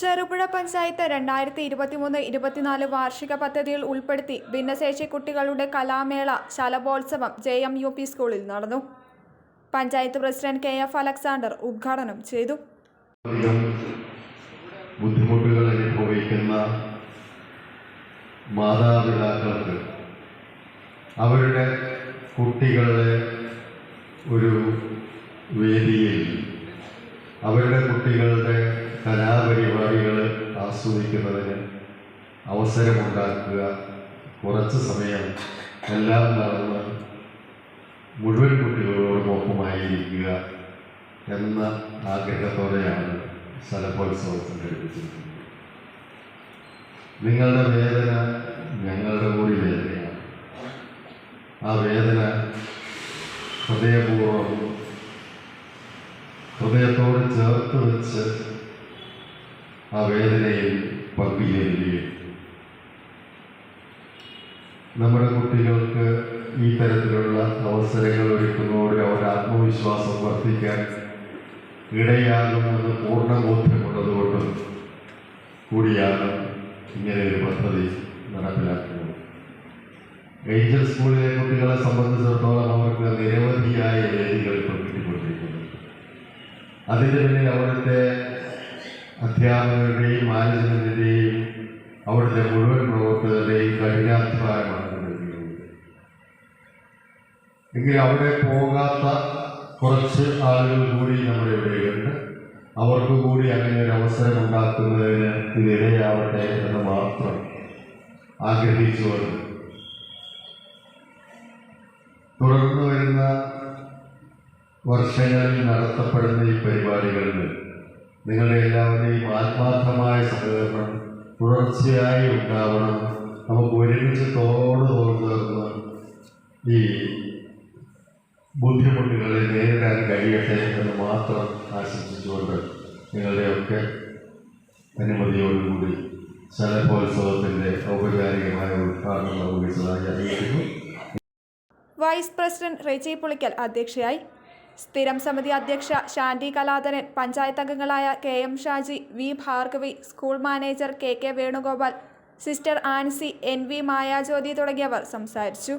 ചെറുപുഴ പഞ്ചായത്ത് രണ്ടായിരത്തി ഇരുപത്തിമൂന്ന് ഇരുപത്തിനാല് വാർഷിക പദ്ധതിയിൽ ഉൾപ്പെടുത്തി ഭിന്നശേഷി കുട്ടികളുടെ കലാമേള Shalabhotsavam J M U P സ്കൂളിൽ നടന്നു. Panchayat president K F Alexander ഉദ്ഘാടനം ചെയ്തു. ബുദ്ധിമുട്ടുകൾ അനുഭവിക്കുന്ന മാതാപിതാക്കൾക്ക് അവരുടെ കുട്ടികളെ ഒരു വേദിയിൽ അവരുടെ കുട്ടികളുടെ കലാപരിപാടികൾ ആസ്വദിക്കുന്നതിന് അവസരമുണ്ടാക്കുക. കുറച്ച് സമയം എല്ലാം നടന്ന് മുഴുവൻ കുട്ടികളോടും ഒപ്പമായിരിക്കുക എന്ന ആഗ്രഹത്തോടെയാണ് സംഘടിപ്പിച്ചിരിക്കുന്നത് നിങ്ങളുടെ വേദന ഞങ്ങളുടെ കൂടി വേദനയാണ്. ആ വേദന ഹൃദയപൂർവം ഹൃദയത്തോട് ചേർത്ത് വെച്ച് ആ വേദനയിൽ പങ്കുചേരുകയും നമ്മുടെ കുട്ടികൾക്ക് ഈ തരത്തിലുള്ള അവസരങ്ങൾ ഒരുക്കുന്നതോടെ അവരുടെ ആത്മവിശ്വാസം വർദ്ധിക്കാൻ ഇടയാകുമെന്ന് പൂർണ ബോധ്യമുള്ളതുകൊണ്ടും കൂടിയാണ് ഇങ്ങനെ ഒരു പദ്ധതി നടപ്പിലാക്കുന്നത്. ഏഞ്ചൽ സ്കൂളിലെ കുട്ടികളെ സംബന്ധിച്ചിടത്തോളം അവർക്ക് നിരവധിയായ വേദികൾ പങ്കിട്ടുകൊണ്ടിരിക്കുന്നു അതിന്റെ പിന്നിൽ അവിടുത്തെ അധ്യാപകരുടെയും മാനേജ്മെന്റിന്റെയും അവരുടെ മുഴുവൻ പ്രവർത്തകരുടെയും കഠിനാധ്വാനമാണ് എങ്കിൽ അവിടെ പോകാത്ത കുറച്ച് ആളുകൾ കൂടി നമ്മുടെ ഇവിടെയുണ്ട്. അവർക്ക് കൂടി അങ്ങനെ ഒരു അവസരം ഉണ്ടാക്കുന്നതിന് ഇതിനിടയാവട്ടെ എന്ന് മാത്രം ആഗ്രഹിച്ചുകൊണ്ട് തുടർന്ന് വരുന്ന വർഷങ്ങളിൽ നടത്തപ്പെടുന്ന ഈ പരിപാടികളിൽ നിങ്ങളുടെ എല്ലാവരുടെയും ആത്മാർത്ഥമായ സഹകരണം തുടർച്ചയായി ഉണ്ടാവണം. നമുക്ക് ഒരുമിച്ച് തോട് തോന്നുന്ന ഈ ബുദ്ധിമുട്ടുകളെ നേരിടാൻ കഴിയട്ടെ എന്ന് മാത്രം ആശംസിച്ചുകൊണ്ട് നിങ്ങളുടെയൊക്കെ അനുമതിയോടുകൂടി ശലഭോത്സവത്തിന്റെ ഔപചാരികമായ ഉദ്ഘാടനം നിർവഹിച്ചതായി അറിയിക്കുന്നു. വൈസ് പ്രസിഡന്റ് റെജി പൊളിക്കൽ അധ്യക്ഷയായി സ്ഥിരം സമിതി അധ്യക്ഷ ശാന്തി കലാധരൻ പഞ്ചായത്ത് അംഗങ്ങളായ K M Shaji V Bhargavi school manager K K Venugopal sister Ancy N V Mayajyothi തുടങ്ങിയവർ സംസാരിച്ചു.